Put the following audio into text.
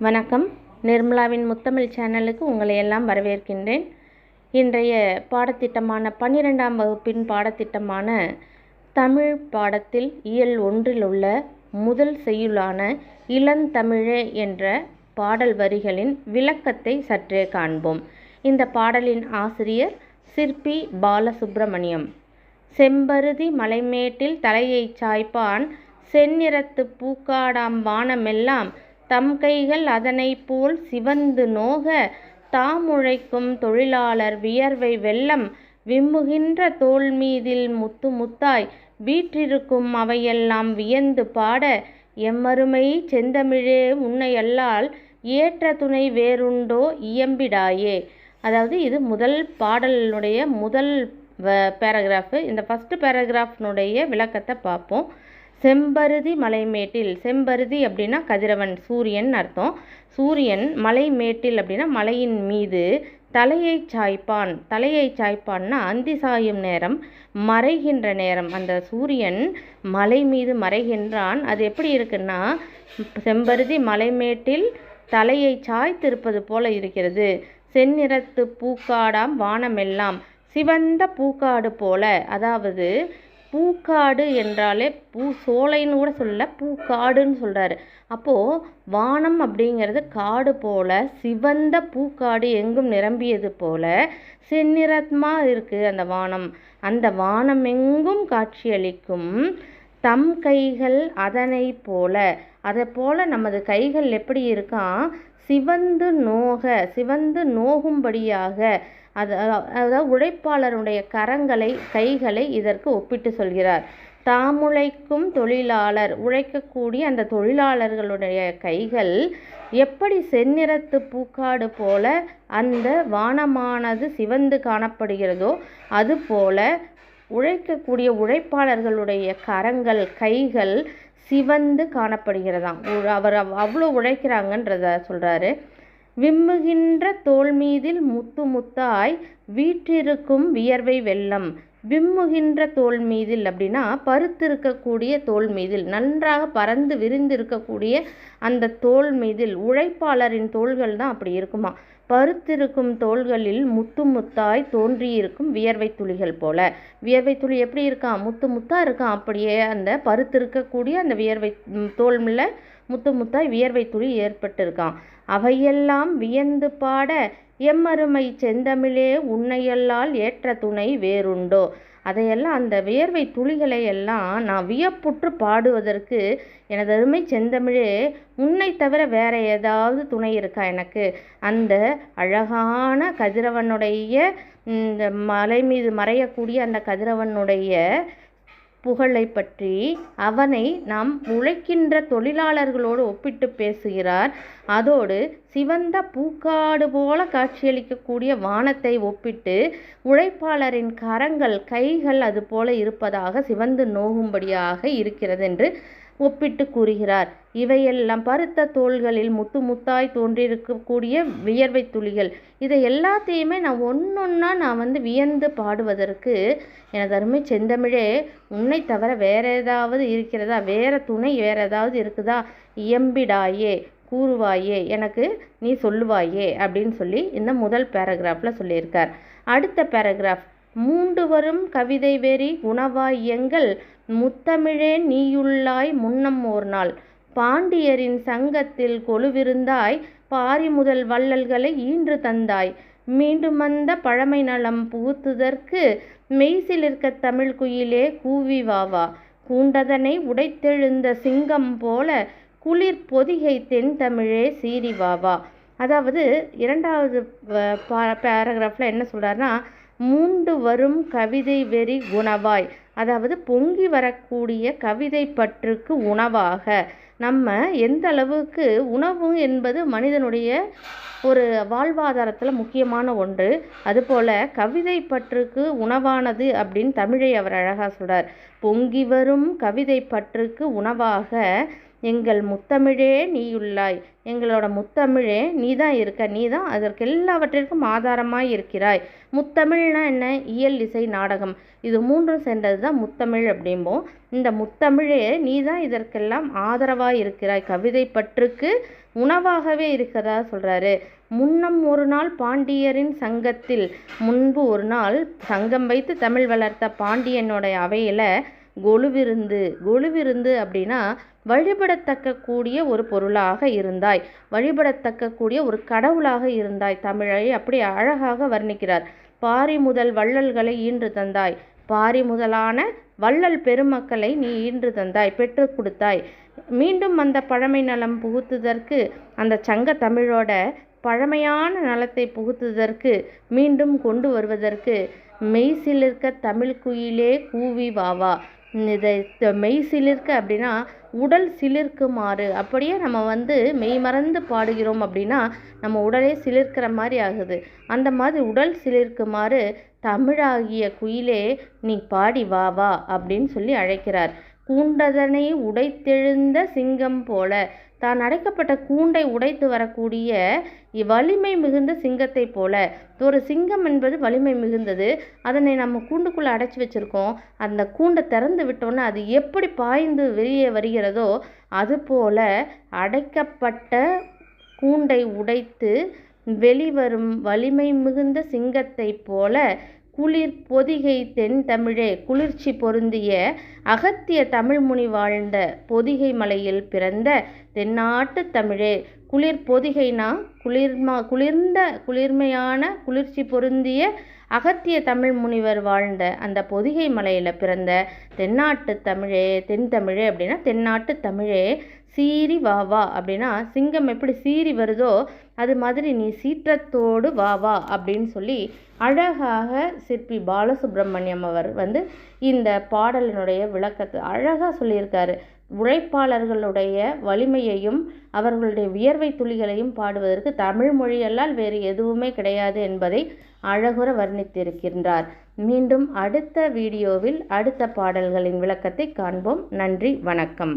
வணக்கம். நிர்மலாவின் முத்தமிழ் சேனலுக்கு உங்களை எல்லாம் வரவேற்கின்றேன். இன்றைய பாடத்திட்டமான பன்னிரெண்டாம் வகுப்பின் பாடத்திட்டமான தமிழ் பாடத்தில் இயல் ஒன்றில் உள்ள முதல் செய்யுளான இளந்தமிழே என்ற பாடல் வரிகளின் விளக்கத்தை சற்றே காண்போம். இந்த பாடலின் ஆசிரியர் சிற்பி பாலசுப்பிரமணியம் செம்பருதி மலைமேட்டில் தலையைச் சாய்ப்பான் செந்நிறத்து பூக்காடாம் வானமெல்லாம் தம் கைகள் அதனைப் போல் சிவந்து நோக தாமுழைக்கும் தொழிலாளர் வியர்வை வெள்ளம் விம்முகின்ற தோள் மீதில் முத்து முத்தாய் வீற்றிருக்கும் அவையெல்லாம் வியந்து பாட எம்மருமை செந்தமிழே உன்னையல்லால் ஏற்ற துணை வேறுண்டோ இயம்பிடாயே. அதாவது இது முதல் பாடலினுடைய முதல் பேராகிராஃபு இந்த ஃபஸ்ட்டு பேராகிராஃபினுடைய விளக்கத்தை பார்ப்போம். செம்பருதி மலைமேட்டில் செம்பருதி அப்படின்னா கதிரவன் சூரியன் அர்த்தம். சூரியன் மலைமேட்டில் அப்படின்னா மலையின் மீது தலையை சாய்ப்பான். தலையை சாய்ப்பான்னா அந்தி சாயும் நேரம் மறைகின்ற நேரம். அந்த சூரியன் மலை மீது மறைகின்றான். அது எப்படி இருக்குன்னா செம்பருதி மலைமேட்டில் தலையை சாய்த்திருப்பது போல இருக்கிறது. செந்நிறத்து பூக்காடாம் வானமெல்லாம் சிவந்த பூக்காடு போல. அதாவது பூக்காடு என்றாலே பூ சோலைன்னு கூட சொல்ல பூக்காடுன்னு சொல்கிறாரு அப்போது வானம் அப்படிங்கிறது காடு போல சிவந்த பூக்காடு எங்கும் நிரம்பியது போல செந்நிறமாக இருக்குது அந்த வானம். அந்த வானம் எங்கும் காட்சியளிக்கும் தம் கைகள் அதனை போல. அதை போல் நமது கைகள் எப்படி இருக்கான் சிவந்து நோக சிவந்து நோகும்படியாக அது அதாவது உழைப்பாளருடைய கரங்களை கைகளை இதற்கு ஒப்பிட்டு சொல்கிறார். தாமுழைக்கும் தொழிலாளர் உழைக்கக்கூடிய அந்த தொழிலாளர்களுடைய கைகள் எப்படி செந்நிறத்து பூக்காடு போல அந்த வானமானது சிவந்து காணப்படுகிறதோ அதுபோல உழைக்கக்கூடிய உழைப்பாளர்களுடைய கரங்கள் கைகள் சிவந்து காணப்படுகிறதாம். அவர் அவ்வளோ உழைக்கிறாங்கன்றத சொல்கிறாரு விம்முகின்ற தோல் மீதில் முத்து முத்தாய் வீற்றிருக்கும் வியர்வை வெள்ளம். விம்முகின்ற தோல் மீதில் அப்படின்னா பருத்திருக்கக்கூடிய தோல் மீதில் நன்றாக பறந்து விரிந்திருக்கக்கூடிய அந்த தோல் மீதில் உழைப்பாளரின் தோள்கள் தான் அப்படி இருக்குமா பருத்திருக்கும் தோள்களில் முத்து முத்தாய் தோன்றியிருக்கும் வியர்வை துளிகள் போல. வியர்வை துளி எப்படி இருக்கான் முத்து முத்தாக இருக்கான் அப்படியே அந்த பருத்திருக்கக்கூடிய அந்த வியர்வை தோல்மில் முத்து முத்தாய் வியர்வை துளி ஏற்பட்டிருக்கான் அவையெல்லாம் வியந்து பாட எம்மருமை செந்தமிழே உன்னையல்லால் ஏற்ற துணை வேறுண்டோ? அதையெல்லாம் அந்த வியர்வை துளிகளை எல்லாம் நான் வியப்புற்று பாடுவதற்கு எனது அருமை செந்தமிழே உன்னை தவிர வேற ஏதாவது துணை இருக்கா எனக்கு? அந்த அழகான கதிரவனுடைய இந்த மலை மீது மறையக்கூடிய அந்த கதிரவனுடைய புகழை பற்றி அவனை நாம் உழைக்கின்ற தொழிலாளர்களோடு ஒப்பிட்டு பேசுகிறார். அதோடு சிவந்த பூக்காடு போல காட்சியளிக்கக்கூடிய வானத்தை ஒப்பிட்டு உழைப்பாளரின் கரங்கள் கைகள் அது போல இருப்பதாக சிவந்து நோகும்படியாக இருக்கிறது என்று ஒப்பிட்டு கூறுகிறார். இவையெல்லாம் பருத்த தோள்களில் முத்து முத்தாய் தோன்றியிருக்கக்கூடிய வியர்வை துளிகள். இதை எல்லாத்தையுமே நான் ஒன்றொன்னா நான் வந்து வியந்து பாடுவதற்கு எனது அருமை செந்தமிழே உன்னை தவிர வேற ஏதாவது இருக்கிறதா? வேற துணை வேற ஏதாவது இருக்குதா? இயம்பிடாயே கூறுவாயே எனக்கு நீ சொல்லுவாயே அப்படின்னு சொல்லி இந்த முதல் பேராகிராஃபில் சொல்லியிருக்கார். அடுத்த பேராகிராஃப் மூண்டு வரும் கவிதை வெறி உணவாய் எங்கள் முத்தமிழே நீயுள்ளாய் முன்னம் ஓர் நாள் பாண்டியரின் சங்கத்தில் கொலுவிருந்தாய் பாரி முதல் வள்ளல்களை ஈன்று தந்தாய். மீண்டும் வந்த பழமை நலம் புகுத்துதற்கு மெய்சிலிருக்க தமிழ் குயிலே கூவி வாவா. கூண்டதனை உடைத்தெழுந்த சிங்கம் போல குளிர் பொதிகை தென் தமிழே சீரி வாவா. அதாவது இரண்டாவது பேராகிராஃபில் என்ன சொல்கிறாருன்னா மூண்டு வரும் கவிதை வெறி உணவாய். அதாவது பொங்கி வரக்கூடிய கவிதை பற்றுக்கு உணவாக. நம்ம எந்த அளவுக்கு உணவு என்பது மனிதனுடைய ஒரு வாழ்வாதாரத்தில் முக்கியமான ஒன்று. அதுபோல் கவிதை பற்றுக்கு உணவானது அப்படின்னு தமிழை அவர் அழகாக சொல்கிறார் பொங்கி வரும் கவிதை பற்றுக்கு உணவாக எங்கள் முத்தமிழே நீயுள்ளாய். எங்களோட முத்தமிழே நீ தான் இருக்க. நீ தான் அதற்கு எல்லாவற்றிற்கும் ஆதாரமாய் இருக்கிறாய். முத்தமிழ்னா என்ன? இயல் இசை நாடகம். இது மூன்றும் சேர்ந்தது தான் முத்தமிழ் அப்படிம்போம். இந்த முத்தமிழே நீ தான் இதற்கெல்லாம் ஆதரவாக இருக்கிறாய். கவிதை பற்றுக்கு உணவாகவே இருக்கிறதா சொல்கிறாரு முன்னம் ஒரு நாள் பாண்டியரின் சங்கத்தில் முன்பு ஒரு நாள் சங்கம் வைத்து தமிழ் வளர்த்த பாண்டியனுடைய அவையில் கொலுவிருந்து கொலுவிருந்து அப்படின்னா வழிபடத்தக்க கூடிய ஒரு பொருளாக இருந்தாய். வழிபடத்தக்க கூடிய ஒரு கடவுளாக இருந்தாய். தமிழை அப்படி அழகாக வர்ணிக்கிறார். பாரி முதல் வள்ளல்களை ஈன்று தந்தாய். பாரி முதலான வள்ளல் பெருமக்களை நீ ஈன்று தந்தாய் பெற்று கொடுத்தாய். மீண்டும் அந்த பழமை நலம் புகுத்துதற்கு அந்த சங்க தமிழோட பழமையான நலத்தை புகுத்துதற்கு மீண்டும் கொண்டு வருவதற்கு மெய்சிலிருக்க தமிழ் குயிலே கூவி வாவா இதை மெய் சிலிர்க்க அப்படின்னா உடல் சிலிர்க்குமாறு. அப்படியே நம்ம வந்து மெய் மறந்து பாடுகிறோம் அப்படின்னா நம்ம உடலே சிலிர்க்கிற மாதிரி ஆகுது. அந்த மாதிரி உடல் சிலிர்க்குமாறு தமிழாகிய குயிலே நீ பாடி வா வா அப்படின்னு சொல்லி அழைக்கிறார். கூண்டதனை உடைத்தெழுந்த சிங்கம் போல தான் அடைக்கப்பட்ட கூண்டை உடைத்து வரக்கூடிய வலிமை மிகுந்த சிங்கத்தை போல. ஒரு சிங்கம் என்பது வலிமை மிகுந்தது. அதனை நம்ம கூண்டுக்குள்ளே அடைச்சி வச்சுருக்கோம். அந்த கூண்டை திறந்து விட்டோன்னே அது எப்படி பாய்ந்து வெளியே வருகிறதோ அதுபோல அடைக்கப்பட்ட கூண்டை உடைத்து வெளிவரும் வலிமை மிகுந்த சிங்கத்தைப் போல குளிர் பொதிகை தென் தமிழே. குளிர்ச்சி பொருந்திய அகத்திய தமிழ்முனி வாழ்ந்த பொதிகை மலையில் பிறந்த தென்னாட்டு தமிழே. குளிர் பொதிகைனா குளிர்மா குளிர்ந்த குளிர்மையான குளிர்ச்சி பொருந்திய அகத்திய தமிழ் முனிவர் வாழ்ந்த அந்த பொதிகை மலையில் பிறந்த தென்னாட்டு தமிழே தென் தமிழே அப்படின்னா தென்னாட்டு தமிழே. சீறி வா வா. அப்படின்னா சிங்கம் எப்படி சீறி வருதோ அது மாதிரி நீ சீற்றத்தோடு வா வா அப்படின்னு சொல்லி அழகாக சிற்பி பாலசுப்ரமணியம் அவர் வந்து இந்த பாடலினுடைய விளக்கத்தை அழகாக சொல்லியிருக்காரு. உழைப்பாளர்களுடைய வலிமையையும் அவர்களுடைய வியர்வை துளிகளையும் பாடுவதற்கு தமிழ் மொழியல்லால் வேறு எதுவுமே கிடையாது என்பதை அழகுற வர்ணித்திருக்கின்றார். மீண்டும் அடுத்த வீடியோவில் அடுத்த பாடல்களின் விளக்கத்தை காண்போம். நன்றி வணக்கம்.